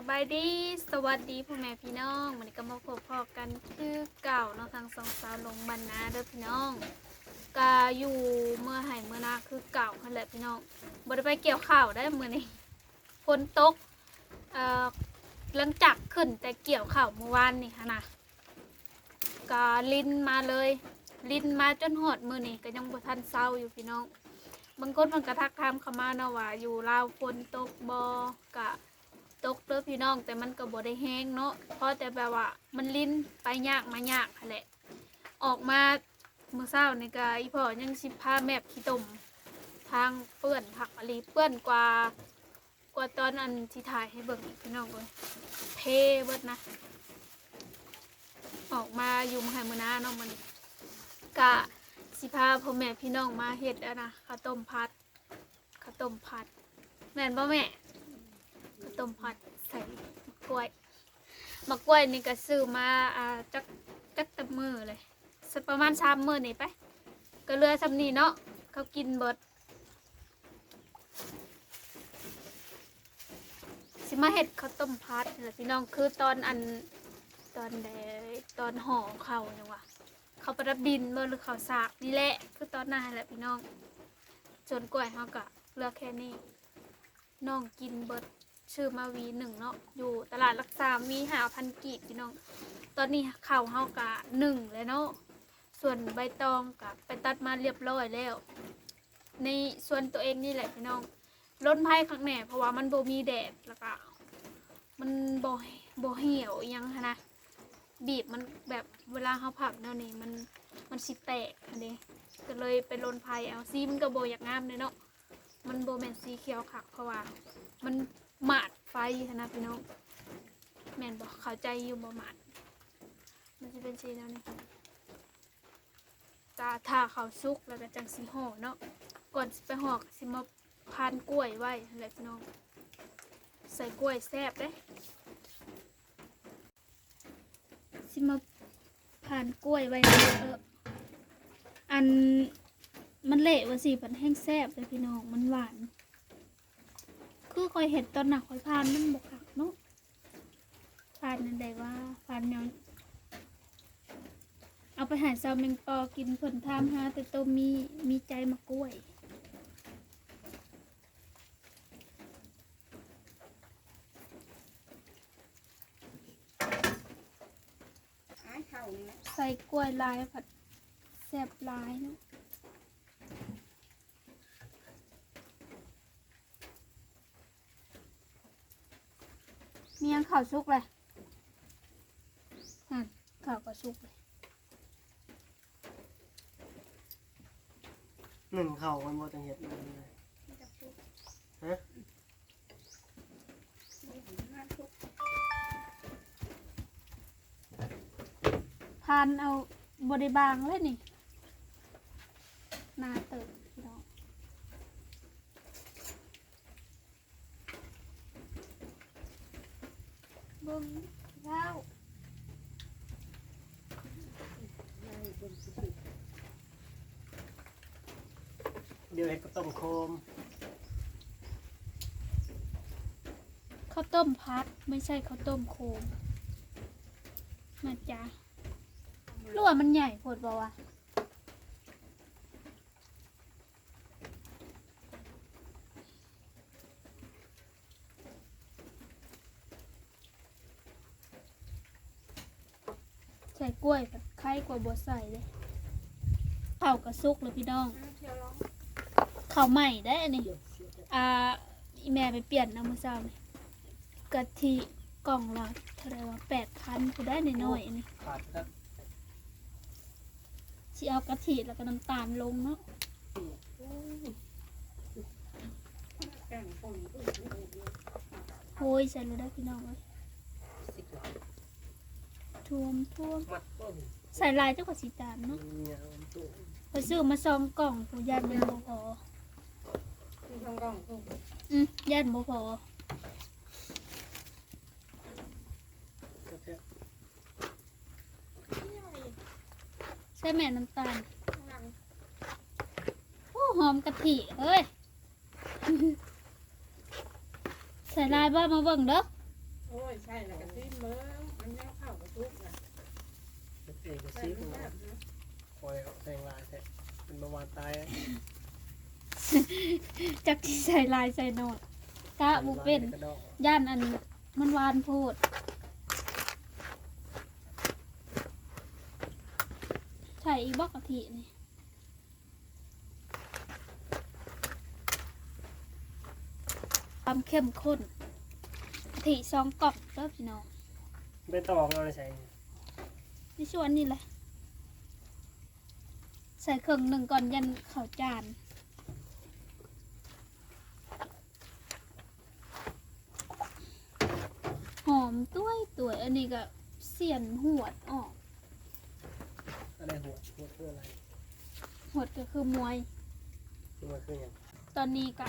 สบายดีสวัสดีพ่อแม่พี่น้องวันนี้ก็มาพบพอกันคือเก่าเนาะทางสองสาวลงบันนาเด้อพี่น้องกาอยู่เมื่อไห่เมื่อนาคือเก่านั่นแหละพี่น้องบ่ได้ไปเกี่ยวข้าวได้เมื้อนี้ฝนตกเอ่อหลังจากขึ้นแต่เกี่ยวข้าวเมื่อวานนี่ค่ะนะกาลินมาเลย ลินมาจนหอดมือนี้ก็ยังบ่ทันเศร้าอยู่พี่น้องบางคนมันกระทักทามเข้ามาเนาะว่าอยู่ลาวฝนตกบ่กะ ตกเด้อพี่น้อง แต่มันก็บ่ได้แห้งเนาะเพราะแต่แบบว่ามันลิ้นไปยากมายากแหละ ออกมาเมื่อเช้านี่ก็อีพ่อยังสิพาแมบขี้ตมทางเปื้อนผักอะไรเปื้อนกว่ากว่าตอนอันที่ถ่ายให้เบิ่งอีกพี่น้องเลยเทเบิดนะ ออกมาอยู่มหามือนาเนาะมันกะสิพาพ่อแม่พี่น้องมาเฮ็ดแล้วนะข้าวต้มผัดข้าวต้มผัดแม่นบ่แม่ ข้าวต้มผัดใส่มะกล้วยมะกล้วยนี่ก็ซื้อมาอ่าจักจักตะมือเลยสักประมาณสามมือนี่ไป ก็เหลือสำนีเนาะเขากินเบิดสิมาเห็ดข้าวต้มผัดนี่แหละพี่น้องคือตอนอันตอนใดตอนห่อเขาเนี่ยวะเขาประดับดินเมื่อหรือเขาสากนี่แหละคือตอนนั้นแหละพี่น้องส่วนกล้วยเขาก็เลือกแค่นี้น้องกินเบิด ชื่อมาวีหนึ่งเนาะอยู่ตลาดรักษามีหาพันกีบพี่น้อง ตอนนี้ข่าวเฮากะหนึ่งแล้วเนาะส่วนใบตองกับไปตัดมาเรียบร้อยแล้ว ในส่วนตัวเองนี่แหละพี่น้องล้นไพ่ข้างแหน่เพราะว่ามันโบมีแดดแล้วก็มันโบโบเหี่ยวยังนะบีบมันแบบเวลาเขาผักเนาะนี่มันมันสิแตกอันนี้ก็เลยไปล้นไพ่เอาซีมันก็โบอยากงามเลยเนาะมันโบแมนสีเขียวคักเพราะว่ามัน หมาดไฟนะพี่น้องแม่นบอกเข้าใจอยู่บ่หมาดมันจะเป็นสีแล้วนี่ตาทาเขาวซุกแล้วก็จังสีห่อเนาะก่อนไปหอกสิมาพานกล้วยไว้แหละพี่น้อง ใส่กล้วยแซ่บเด้สิมาพานกล้วยไว้เอออันมันเละว่าสิพันแห้งแซ่บเลยพี่น้องมันหวาน คือคอยเห็นตอนหนักคอยพานมันบกหักเนาะพานนั่นใดว่าพานย้อนเอาไปหาซาวเมงปอกินผลทามหาแต่ตัวมีมีใจมากล้วยอ้ายเข่านี่แหละใส่กล้วยลายผัดแซ่บลายเนาะมียังข่าว สุกเลยนั่นข่าวก็สุกเลยหนึ่งเข่ามันบ่จังเห็ดมันเลยมันจะชุบฮะนี่ถึงหน้าชุบพานเอาบริบางเลยนี่หนาเติบ พี่น้องเบิ่งข้าวเดี๋ยวเห็ดก็ต้มโคมข้าวต้มพัดไม่ใช่ข้าวต้มโคมนะจ๊ะรั่วามันใหญ่โพดบอกว่า ส่กล้วยแบบไข่กว่าบัวใส่เลยข้าวกระซุกเลยพี่น้องเข้าวใหม่ได้อันนี้อ่าอีแม่ไปเปลี่ยนน้ำมือเช้านี่กะทิกล่องละเท่าไหรวะแปดพันกูได้น้อยๆอันนี้ขาดครับชีเอากะทิแล้วก็น้ำตาลลงเนาะโอ้ยใส่เลยได้พี่น้องเลย ท่วมท่วมมัดต้นใส่ลายเจ้ากับสีตาลเนาะมีเงาตัวไปซื้อมาซองกล่องกูยันมันบ่พอมีทองกล่องปุ่นอืมยันบ่พอก็แค่ใส่แม่น้ำตาลนั่งโอ้หอมกะทิเฮ้ย ใส่ลายบ้ามาเบิ่งเด้อโอ้อ้ยใช่แล้วก็ซิมเบิ้งมันยังเข้ากระตุกนะ เป็นเอกใส่ซิกมันแบบนะคอยเอาแทงลายแท้เป็นประมาณตายจักที่ใส่ลายใส่โนดกะบุเป็นกระดอกย่านอันมันหวานโพดใส่อีกบอกกะทินี่ความเข้มข้นกะทิซองกล่องเด้อพี่น้องเป็นตอกเอาไปใส่ ในส่วนนี้แหละ ใส่เครื่องหนึ่งก่อนยันข้าวจานหอมต้วยตัวยอันนี้ก็เสียนหวดออก อะไรหัวหัวคืออะไรหวดก็คือมวย คือมันคืออย่างตอนนี้ก็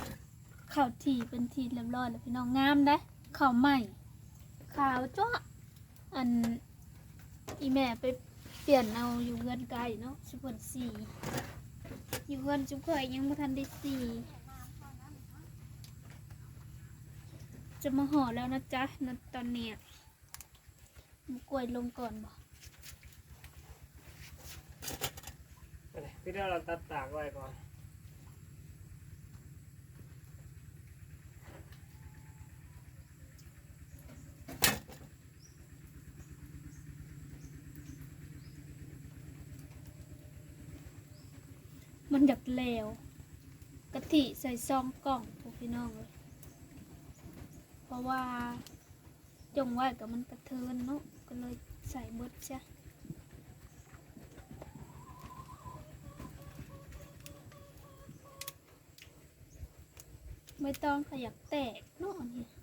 ข้าวทีเป็นทีเรียบร้อยแล้วพี่น้องงามได้ข้าวใหม่ขาวจ้วะอัน อีแม่ไปเปลี่ยนเอาอยู่เงินไกลเนาะชุบเพิ่นสีอยู่เงินชุบเคยยังไม่ทันได้สีจะมาห่อแล้วนะจ๊ะณตอนเนี้ยมกล้วยลงก่อนบ่อะพี่เดี๋ยวเราตัดตากไว้ก่อน มันอยากแล้วกะทิใส่ซองกล่องพวกพี่น้องเลยเพราะว่าจงไว้กับมันกระเทินเนาะก็เลยใส่เบิดจ้ะไม่ต้องขยับแตกเนาะนี่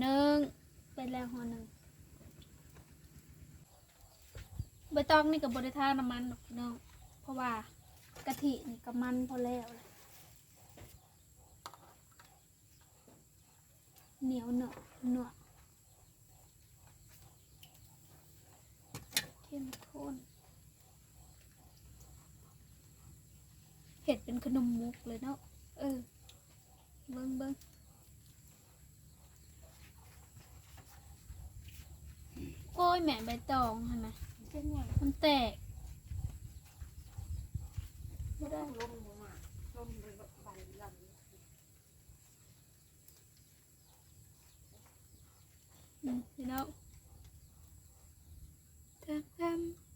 หนึ่งไปแล้วห่อหนึ่งใบตองนี่กับบริทาน้ำมันหรอกพี่น้องเพราะว่ากะทินี่ก็มันพอแล้วแหละเหนียวเนอะเนอะเข้มข้นเห็ดเป็นขนมมุกเลยเนาะเออเบิ้งเบิ้ง โอ้ยแม่ใบตองฮะนะเป็นไงมันแตกไม่ได้ลมมาลมเลยแบบใบลำอืมพี่น้องทำทำ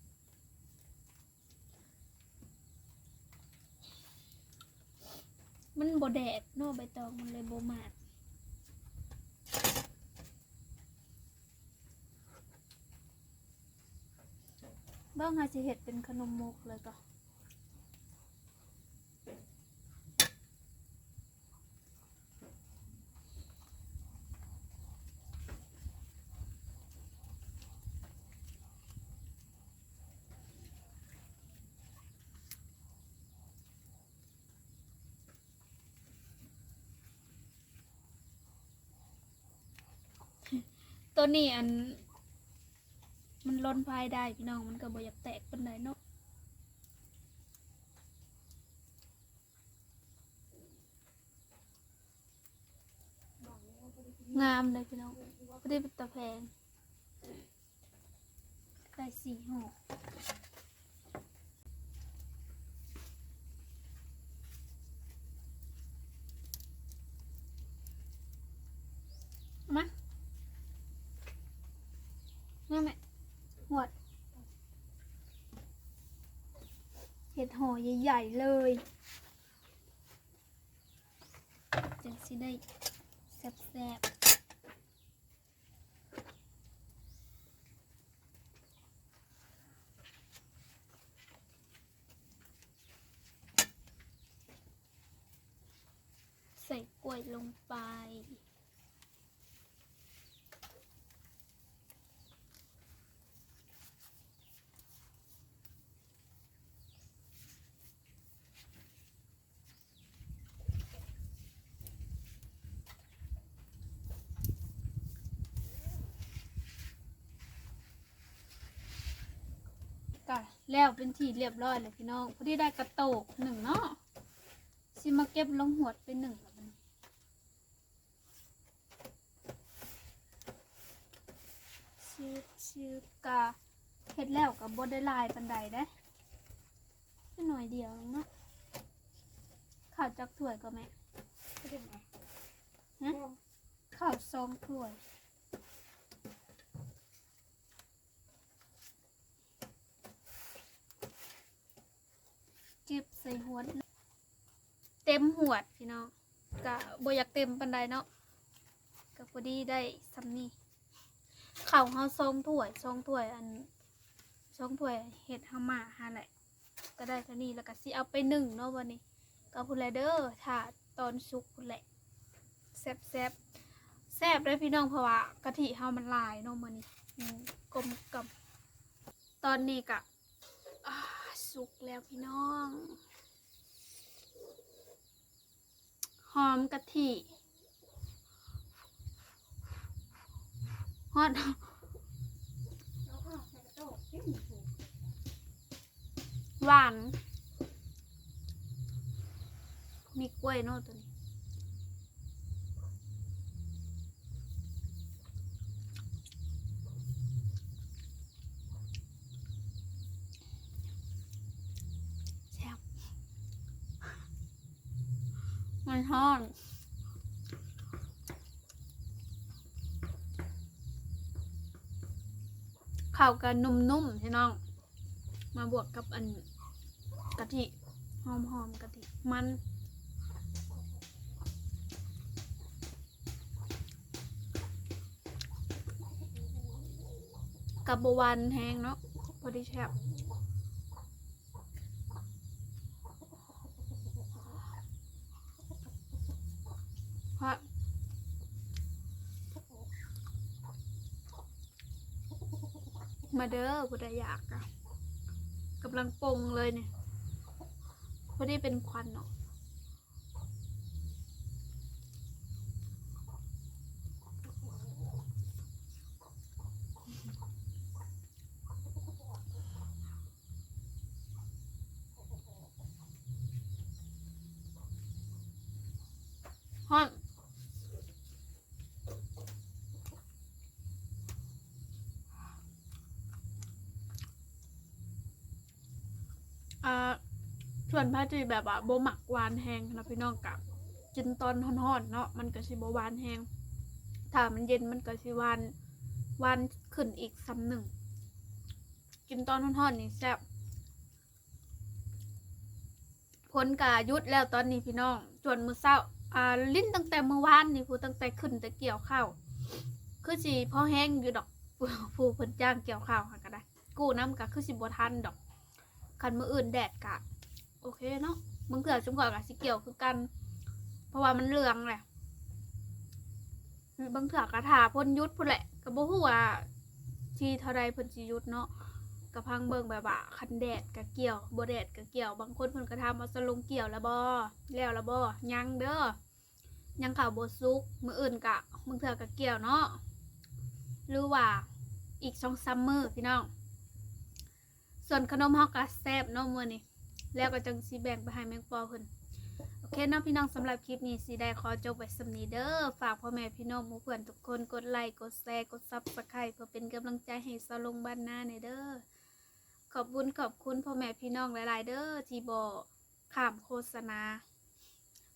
มันบแดดนอกใบตองมันเลยโบมาด บ้างฮาสิเห็ดเป็นขนมมกเลยก็ตัวนี้อัน มันล้นพายได้พี่น้องมันก็บ่อยากแตกเป็นไดเนาะงามเลยพี่น้องไม่ได้เป็นตะแพงได้สี่หกเอามาแม่แม่หวด เห่อใหญ่ๆเลยจังสิได้แซ่บๆใส่กล้วยลงไป กก็แล้วเป็นที่เรียบร้อยเลยพี่น้องพอดีได้กระโตกหนึ่งเนาะสิมาเก็บลงหวดไปหนึ่งแล้วบัดนี้ชื่อชื่อกาเฮ็ดแล้วกับบดได้หลายปันใดได้แค่หน่อยเดียวเนาะข้าวจักถ้วยก็แม่ไม่ได้มาฮะข้าวซองถ้วย จิบใส่หัวด เต็มหัวดพี่น้องกะบ่อยากเต็มปันใดเนาะก็พอดีได้ซำนี้ข้าเฮาซองถ้วยซองถ้วยอันซองถ้วยเฮ็ดฮามาหาแหละก็ได้เท่านี้แล้วก็สิเอาไปหนึ่งเนาะวันนี้ก็พุ่นแลเด้อถ้าตอนสุกพุ่นแหละแซบแซบแซบเลยพี่น้องเพราะว่ากะทิเฮามันลายเนาะมื้อนี้กลมกล่อมตอนนี้กะอ่า สุกแล้วพี่น้อง หอมกะทิฮอดหวาน มีกล้วยนาะตัวนี้ มันทอดข้าวกันนุ่มๆพี่น้อง มาบวกกับอันกะทิหอมๆกะทิมันกับบวานแห้งเนาะพอดีแซ่บ พราะมาเด้อผู้ใดอยากอะกำลังปงเลยเนี่ยพอดีเป็นควันเนาะฮอน อ่าส่วนพระจีแบบว่าโบหมักหวานแห้งนะพี่น้องกับกินตอนห่อนๆเนาะมันก็สิบหวานแห้งถ้ามันเย็นมันก็สิหวานหวานขึ้นอีกซ้ำหนึ่งกินตอนห่อนๆนี่แซ่บผลกายุดแล้วตอนนี้พี่น้องจวนมือเศร้าอ่าลิ้นตั้งแต่เมื่อวานนี่ผู้ตั้งแต่ขึ้นแต่เกี่ยวข้าวคือสิพอแห้งอยู่ดอกผู้เพิ่นจ้างเกี่ยวข้าวก็ได้ กู้น้ำก็คือสิบ่ทันดอก คันมืออื่นแดดกะโอเคเนาะมึงเถื่อจุ่มก่อนกับสิเกี่ยวคือกัน เพราะว่ามันเหลืองแหละบางเถื่อกระถาพ่นยุดพุ่นแหละก็บ่ฮู้ว่าที่เท่าใดเพิ่นสิยุดเนาะกะพังเบิงแบบว่าคันแดดก็เกี่ยวบแดดก็เกี่ยว บางคนเพิ่นก็ถามาสลงเกี่ยวล้วบ่แล้วล้วบ่ยังเด้อยังข่าวบ่สุกมืออื่นกะมึงเถื่อก็เกี่ยวเนาะหรือว่าอีก2-3มื้อร์พี่น้อง ส่วนขนมฮอกก็แซบเนาะมื้อนี้แล้วก็จังสิแบ่งไปให้แมงปอเพิ่นโอเคเนาะพี่น้องสำหรับคลิปนี้สิได้ขอจบไว้สำนี้เด้อฝากพ่อแม่พี่น้องหมู่เพื่อนทุกคนกดไลค์กดแชร์กดซับสไครต์เพื่อเป็นกำลังใจให้สาลงบ้านหน้าในเด้อขอบคุณขอบคุณพ่อแม่พี่น้องหลายๆ เด้อที่บ่ข้ามโฆษณา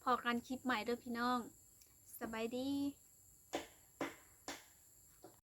พอกันคลิปใหม่เด้อพี่น้อง สบายดี